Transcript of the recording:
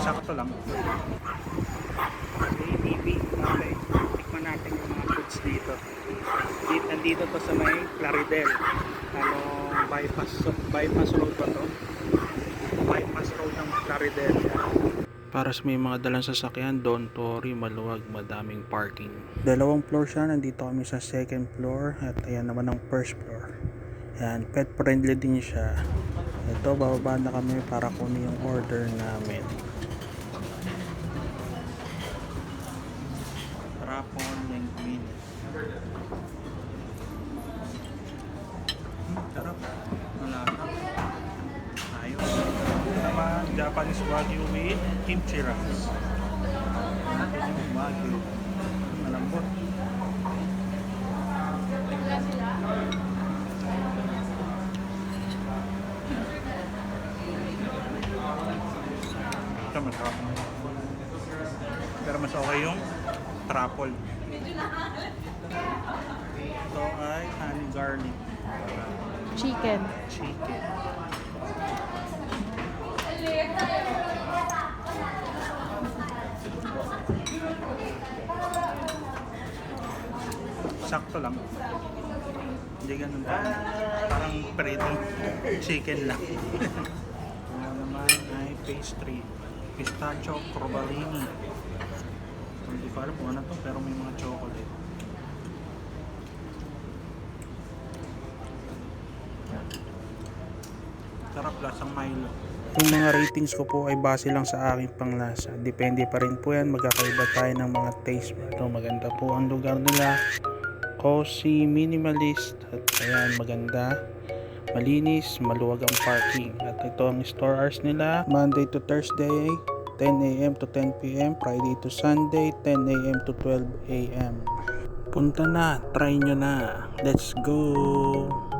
Sakto lang. ATV. Okay. Tikman natin yung mga foods dito. Dito, nandito to sa may Claridel. Ano, bypass, bypass road ba to? Bypass road ng Claridel. Para sa may mga dalang sasakyan, Don Tori, maluwag, madaming parking. Dalawang floor siya, nandito kami sa second floor at ayan naman ang first floor. Ayan, pet friendly din siya. Ito, bababa na kami para kunin yung order namin. Rapon Linguine. Hmm, sarap. Malasa. Ayos. Naman, Japanese Wagyu with kimchi rice. Wagyu. Malambot. Ito masarap. Pero mas okay yung truffle. Ito ay honey garlic Chicken. chicken. Sakto lang. Hindi ganun pa. Parang prito chicken lang. Ano naman ay pastry. Pistachio Provolini. Hindi ko alam kung ano to pero may mga chocolate. Sarap lasang Milo. Yung mga ratings ko po ay base lang sa aking panglasa. Depende pa rin po yan. Magkakaiba tayo ng mga taste. Ito maganda po ang lugar nila. Cozy, minimalist. At ayan, maganda. Malinis, maluwag ang parking. At ito ang store hours nila. Monday to Thursday, 10 a.m. to 10 p.m. Friday to Sunday, 10 a.m. to 12 a.m. Punta na, try nyo na. Let's go!